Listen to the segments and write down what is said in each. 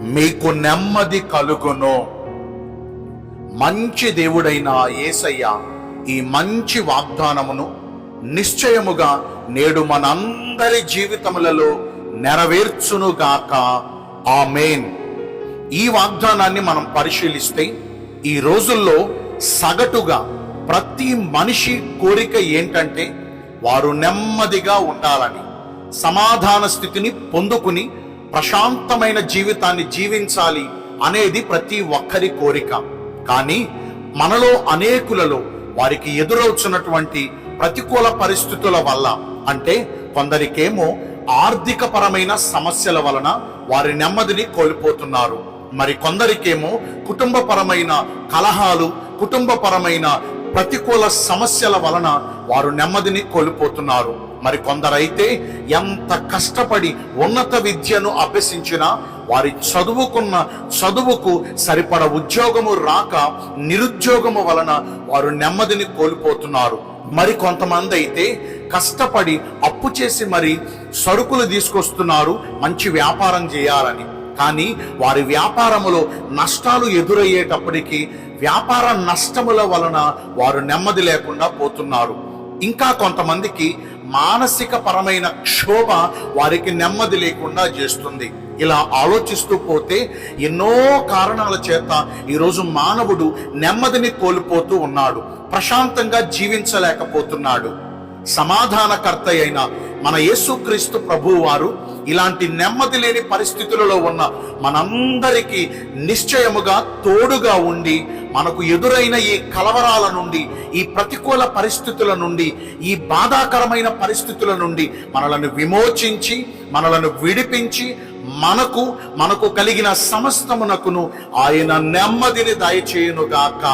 మీకు నెమ్మది కలుగును. మంచి దేవుడైన యేసయ్య ఈ మంచి వాగ్దానమును నిశ్చయముగా నేడు మనందరి జీవితములలో నెరవేర్చునుగాక. మెయిన్ ఈ వాగ్దానాన్ని మనం పరిశీలిస్తే ఈ రోజుల్లో సగటుగా ప్రతి మనిషి కోరిక ఏంటంటే వారు నెమ్మదిగా ఉండాలని సమాధాన స్థితిని పొందుకుని ప్రశాంతమైన జీవితాన్ని జీవించాలి అనేది ప్రతి ఒక్కరి కోరిక. కానీ మనలో అనేకులలో వారికి ఎదురవుతున్నటువంటి ప్రతికూల పరిస్థితుల వల్ల అంటే కొందరికేమో ఆర్థిక పరమైన సమస్యల వలన వారి నెమ్మదిని కోల్పోతున్నారు. మరి కొందరికేమో కుటుంబపరమైన కలహాలు కుటుంబపరమైన ప్రతికూల సమస్యల వలన వారు నెమ్మదిని కోల్పోతున్నారు. మరి కొందరైతే ఎంత కష్టపడి ఉన్నత విద్యను అభ్యసించినా వారి చదువుకున్న చదువుకు సరిపడ ఉద్యోగము రాక నిరుద్యోగము వలన వారు నెమ్మదిని కోల్పోతున్నారు. మరి కొంతమంది అయితే కష్టపడి అప్పు చేసి మరి సరుకులు తీసుకొస్తున్నారు మంచి వ్యాపారం చేయాలని. కానీ వారి వ్యాపారములో నష్టాలు ఎదురయ్యేటప్పటికీ వ్యాపార నష్టముల వలన వారు నెమ్మది లేకుండా పోతున్నారు. ఇంకా కొంతమందికి మానసిక పరమైన క్షోభ వారికి నెమ్మది లేకుండా చేస్తుంది. ఇలా ఆలోచిస్తూ పోతే ఎన్నో కారణాల చేత ఈరోజు మానవుడు నెమ్మదిని కోల్పోతూ ఉన్నాడు. ప్రశాంతంగా జీవించలేకపోతున్నాడు. సమాధానకర్త అయిన మన యేసుక్రీస్తు ప్రభు వారు ఇలాంటి నెమ్మది లేని పరిస్థితులలో ఉన్న మనందరికీ నిశ్చయముగా తోడుగా ఉండి మనకు ఎదురైన ఈ కలవరాల నుండి ఈ ప్రతికూల పరిస్థితుల నుండి ఈ బాధాకరమైన పరిస్థితుల నుండి మనలను విమోచించి మనలను విడిపించి మనకు మనకు కలిగిన సమస్తమునకును ఆయన నెమ్మదిని దయచేయునుగాక.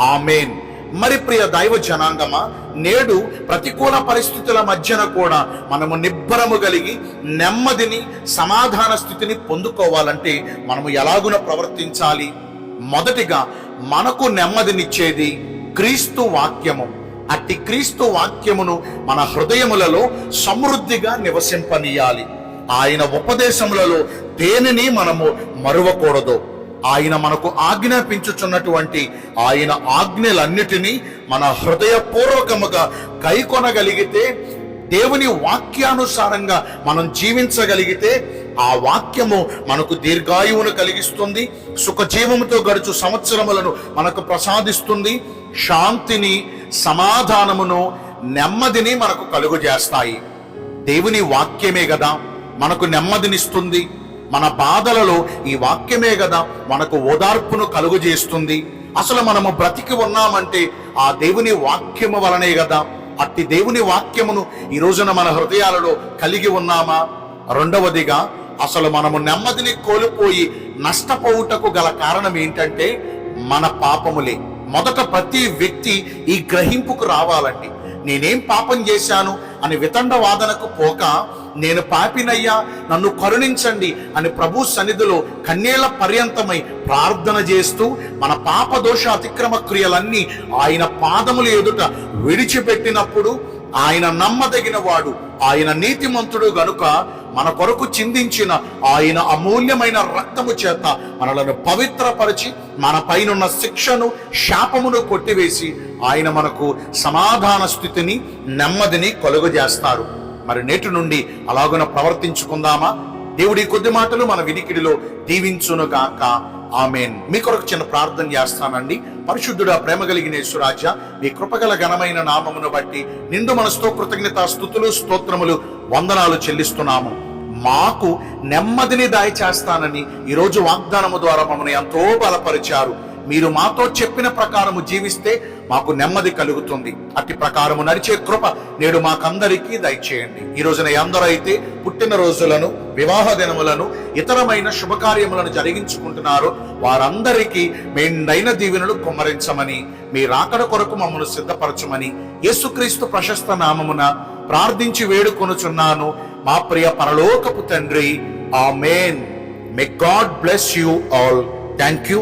ఆమెన్. మరి ప్రియ దైవ జనాంగమా నేడు ప్రతికూల పరిస్థితుల మధ్యన కూడా మనము నిబ్బరము కలిగి నెమ్మదిని సమాధాన స్థితిని పొందుకోవాలంటే మనము ఎలాగున ప్రవర్తించాలి? మొదటిగా మనకు నెమ్మదినిచ్చేది క్రీస్తు వాక్యము. అట్టి క్రీస్తు వాక్యమును మన హృదయములలో సమృద్ధిగా నివసింపనీయాలి. ఆయన ఉపదేశములలో దేనిని మనము మరువకూడదు? ఆయన మనకు ఆజ్ఞాపించుచున్నటువంటి ఆయన ఆజ్ఞలన్నిటినీ మన హృదయపూర్వకముగా కైకొనగలిగితే దేవుని వాక్యానుసారంగా మనం జీవించగలిగితే ఆ వాక్యము మనకు దీర్ఘాయువును కలిగిస్తుంది సుఖజీవముతో గడుచు సంవత్సరములను మనకు ప్రసాదిస్తుంది శాంతిని సమాధానమును నెమ్మదిని మనకు కలుగు చేస్తాయి దేవుని వాక్యమే కదా మనకు నెమ్మదినిస్తుంది. మన బాధలలో ఈ వాక్యమే కదా మనకు ఓదార్పును కలుగజేస్తుంది. అసలు మనము బ్రతికి ఉన్నామంటే ఆ దేవుని వాక్యము వలనే కదా. అట్టి దేవుని వాక్యమును ఈ రోజున మన హృదయాలలో కలిగి ఉన్నామా? రెండవదిగా అసలు మనము నెమ్మదిని కోల్పోయి నష్టపోవుటకు గల కారణం ఏంటంటే మన పాపములే. మొదట ప్రతి వ్యక్తి ఈ గ్రహింపుకు రావాలండి. నేనేం పాపం చేశాను అని వితండ వాదనకు పోక నేను పాపినయ్యా నన్ను కరుణించండి అని ప్రభు సన్నిధిలో కన్నేళ్ళ పర్యంతమై ప్రార్థన చేస్తూ మన పాప దోష అతిక్రమ క్రియలన్నీ ఆయన పాదముల ఎదుట విడిచిపెట్టినప్పుడు ఆయన నమ్మదగిన వాడు ఆయన నీతిమంతుడు గనుక మన కొరకు చిందించిన ఆయన అమూల్యమైన రక్తము చేత మనలను పవిత్రపరిచి మన పైనున్న శిక్షను శాపమును కొట్టివేసి ఆయన మనకు సమాధాన స్థితిని నెమ్మదిని కలుగజేస్తారు. మరి నేటి నుండి అలాగున ప్రవర్తించుకుందామా? దేవుడి కొద్ది మాటలు మన వినికిడిలో దీవించును గాక. ఆమెన్. మీ కొరకు చిన్న ప్రార్థన చేస్తానండి. పరిశుద్ధుడా ప్రేమ కలిగిన యేసురాజా మీ కృపగల ఘనమైన నామమును బట్టి నిండు మనసుతో కృతజ్ఞత స్థుతులు స్తోత్రములు వందనాలు చెల్లిస్తున్నాము. మాకు నెమ్మదిని దాయి చేస్తానని ఈరోజు వాగ్దానము ద్వారా మమ్మల్ని ఎంతో బలపరిచారు. మీరు మాతో చెప్పిన ప్రకారము జీవిస్తే మాకు నెమ్మది కలుగుతుంది. అట్టి ప్రకారము నడిచే కృప నేడు మాకందరికీ దయచేయండి. ఈ రోజున ఎందరైతే అయితే పుట్టిన రోజులను వివాహ దినములను ఇతరమైన శుభకార్యములను జరిగించుకుంటున్నారో. వారందరికీ మెండైన దీవెనలు కుమ్మరించమని మీ రాకడ కొరకు మమ్మల్ని సిద్ధపరచమని యేసుక్రీస్తు ప్రశస్త నామమున ప్రార్థించి వేడుకొనుచున్నాను. మా ప్రియ పరలోకపు తండ్రి amen. May God bless you all thank you